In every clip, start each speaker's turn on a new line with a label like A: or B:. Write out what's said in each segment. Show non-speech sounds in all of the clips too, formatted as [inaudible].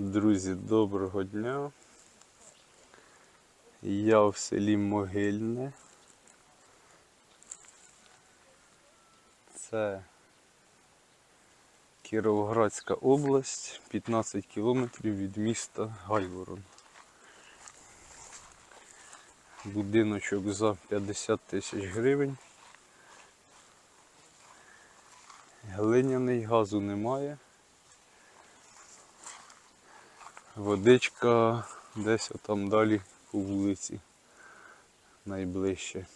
A: Друзі, доброго дня. Я в селі Могильне. Це Кіровоградська область, 15 кілометрів від міста Гайворон. Будиночок за 50 тисяч гривень. Глиняний газу немає. Водичка десь там далі по вулиці найближче.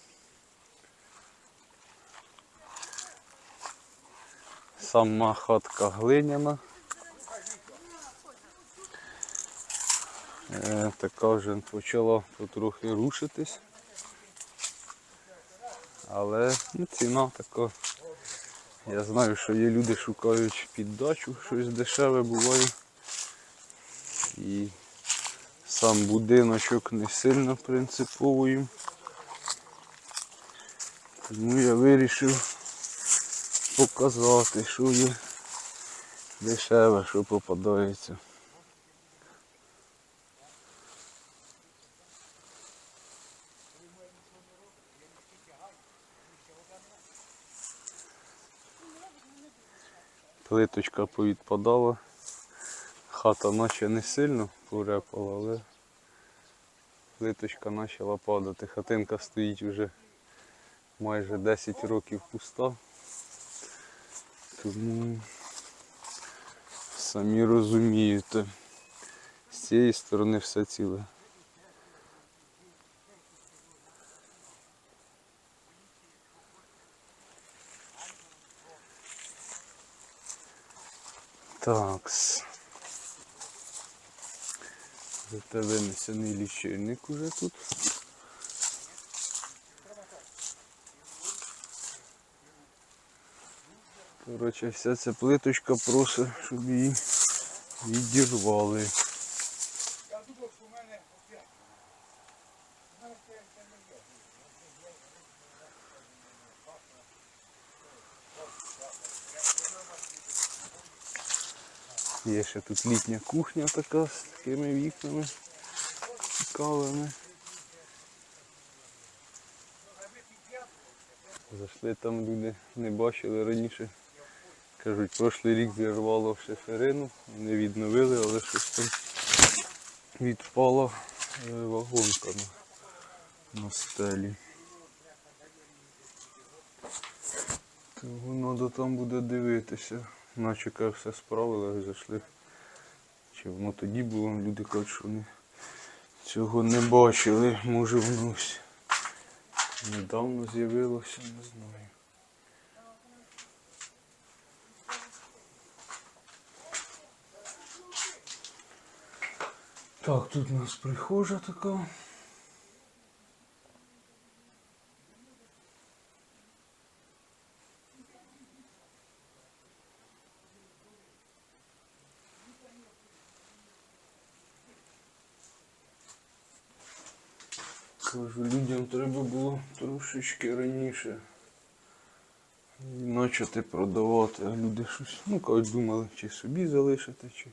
A: Сама хатка глиняна. Е, така вже почала потрохи рушитись. Але ну, ціна така. Я знаю, що є люди шукають піддачу, щось дешеве буває. І сам будиночок не сильно принциповий. Тому я вирішив показати, що є дешеве, що попадається. Плиточка повідпадала. Хата наче не сильно порепала, але плиточка почала падати. Хатинка стоїть вже майже 10 років пуста. Тому самі розумієте, з цієї сторони все ціле. Такс. Зате винесений лічильник уже тут. Коротше, вся ця плиточка просить, щоб її відірвали. Є ще тут літня кухня така з такими вікнами цікавими. Зайшли там люди, не бачили раніше. Кажуть, прошлий рік зірвало шиферину, не відновили, але щось там відпала е, вагонка на, стелі. Того треба там буде дивитися. Наче каже, все справили, зайшли. Чи воно тоді було, люди кажуть, що вони цього не бачили, може воно недавно з'явилося, не знаю. Так, тут у нас прихожа така. Кажу, людям треба було трошечки раніше почати продавати, а люди щось, ну кажуть, думали, чи собі залишити, чи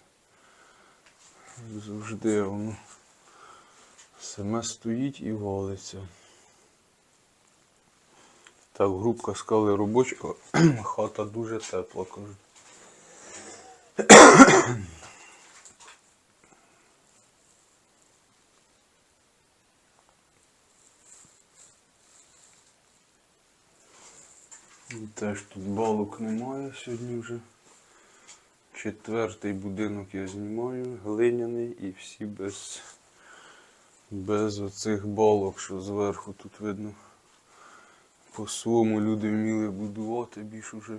A: завжди воно саме стоїть і валиться. Так, групка скали робоча, [clears throat] хата дуже тепла, кажуть. І Теж тут балок немає сьогодні вже. Четвертий будинок я знімаю, глиняний і всі без, без оцих балок, що зверху тут видно. По-своєму люди вміли будувати більш уже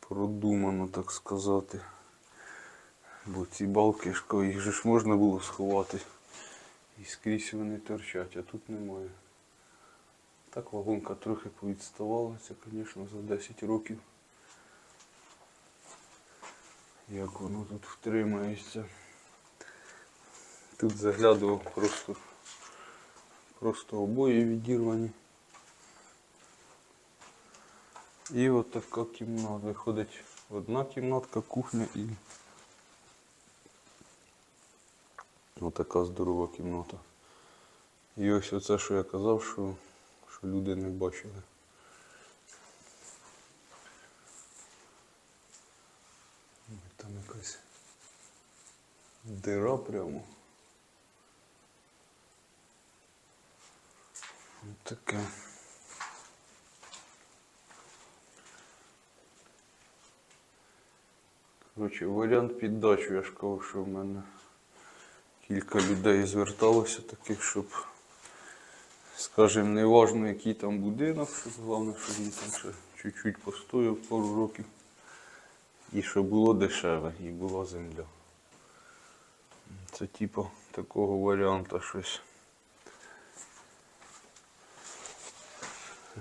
A: продумано, так сказати. Бо ці балки їх же ж можна було сховати. І скрізь вони торчать, а тут немає. Так вагонка трохи повідставала, це, звісно, за 10 років. Як воно тут втримається. Тут заглядував просто, просто обої відірвані. І от така кімната. Виходить одна кімнатка, кухня і Отака здорова кімната. І ось оце, що я казав, що, що люди не бачили. Там якась дира прямо. Ось таке. Коротше, варіант під дачу, я ж кажу, що в мене кілька людей зверталося таких, щоб, скажімо, не важно, який там будинок, головне, щоб він там ще чуть-чуть постояв пару років. І щоб було дешеве, і була земля. Це типу такого варіанта щось.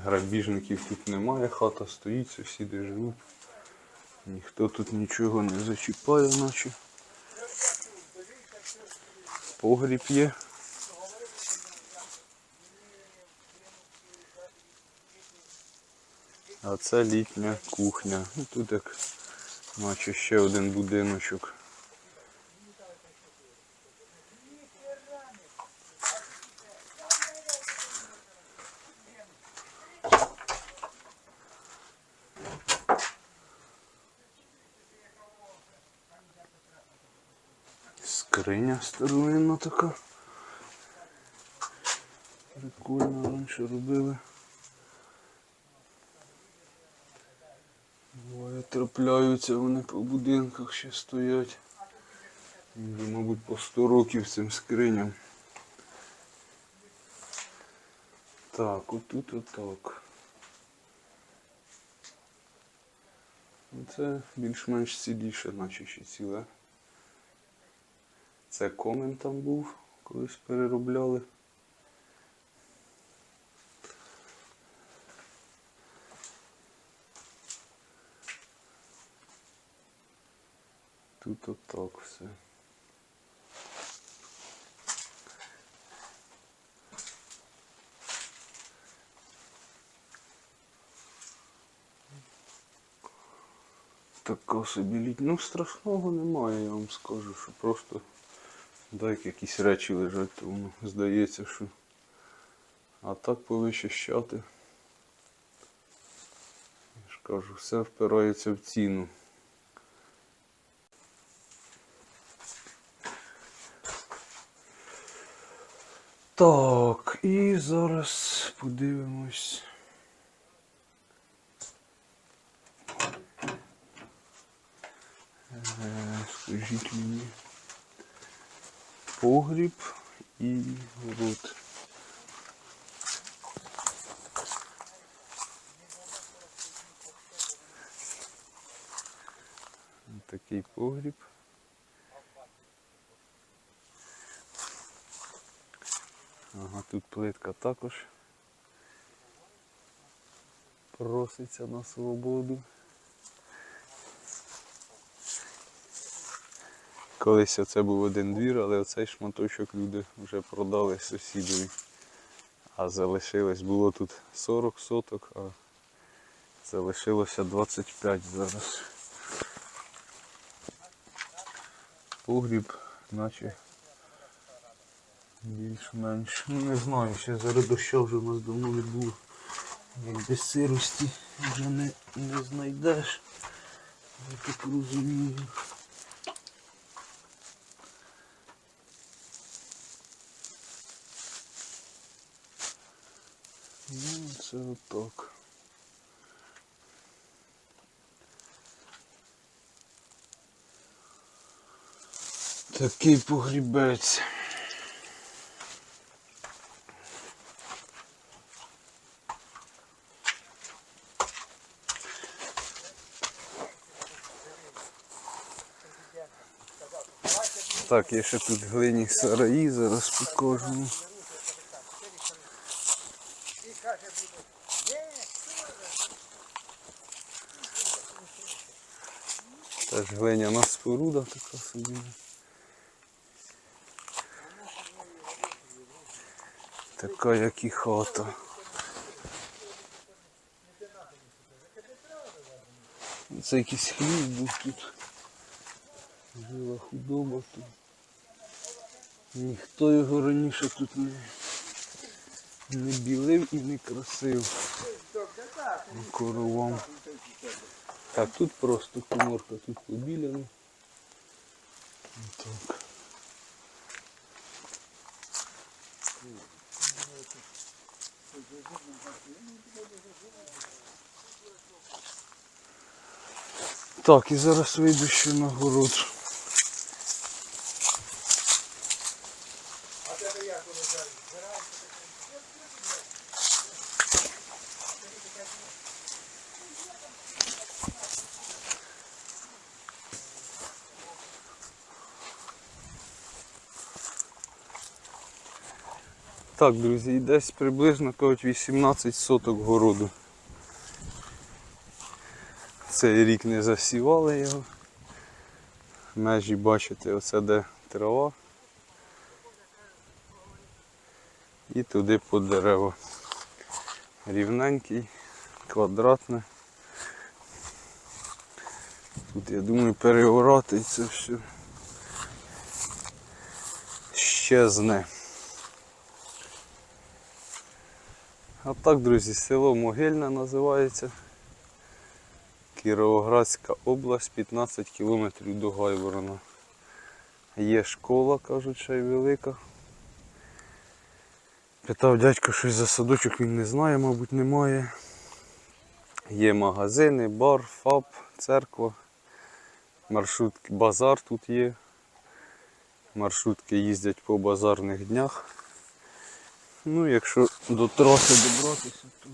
A: Грабіжників тут немає, хата стоїть, сусіди живуть. Ніхто тут нічого не зачіпає, наче. Погріб є. А це літня кухня. Ну, тут як наче ще один будиночок. Скриня старовинна така. Прикольно раніше робили. Буває, трапляються вони по будинках ще стоять. Мабуть, по 100 років цим скриням. Так, отут отак. Ну, Це більш-менш ціліше, наче ще ціле. Це комен там був, колись переробляли. Тут отак все. Така собі літня. Ну страшного немає, я вам скажу, що просто так якісь речі лежать, то воно здається, що. А так повищищати. Я ж кажу, все впирається в ціну. Так, і зараз подивимось. Е, Скажіть мені погріб і рот. Такий погріб. Тут плитка також проситься на свободу. Колись оце був один двір, але оцей шматочок люди вже продали сусідові. А залишилось, було тут 40 соток, а залишилося 25 зараз. Погріб, наче більш-менш. Ну не знаю, ще зараз доща вже у нас давно не було. Без сирості вже не, не знайдеш. Я так розумію. Ну, це отак. Такий погрібець. Так, є ще тут глині сараї, зараз покажемо. Теж глиняна споруда така собі. Така як і хата. Це якийсь хліб був тут. Жила худоба тут. Ніхто його раніше тут не, не білив і не красив. Коровам. Так, тут просто коморка, тут побіляно. Так. Так, і зараз вийду ще на город. Так, друзі, і десь приблизно кажуть 18 соток городу. Цей рік не засівали його. Межі бачите, оце де трава. І туди по дерева. Рівненький, квадратне. Тут я думаю переорати це все щезне. А так, друзі, село Могильне називається. Кіровоградська область, 15 кілометрів до Гайворона. Є школа, кажуть, ще й велика. Питав дядько щось за садочок, він не знає, мабуть, немає. Є магазини, бар, ФАП, церква, маршрутки, базар тут є. Маршрутки їздять по базарних днях. Ну, якщо до траси добратися, то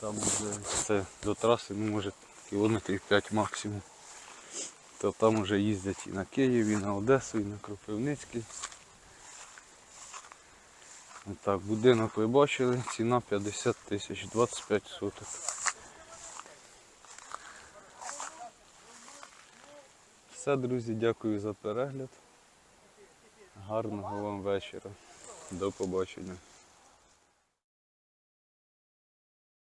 A: там вже це до траси, ну може кілометрів 5 максимум. То там вже їздять і на Київ, і на Одесу, і на Кропивницький. Так, будинок ви бачили, ціна 50 тисяч, 25 соток. Все, друзі, дякую за перегляд. Гарного вам вечора. До побачення.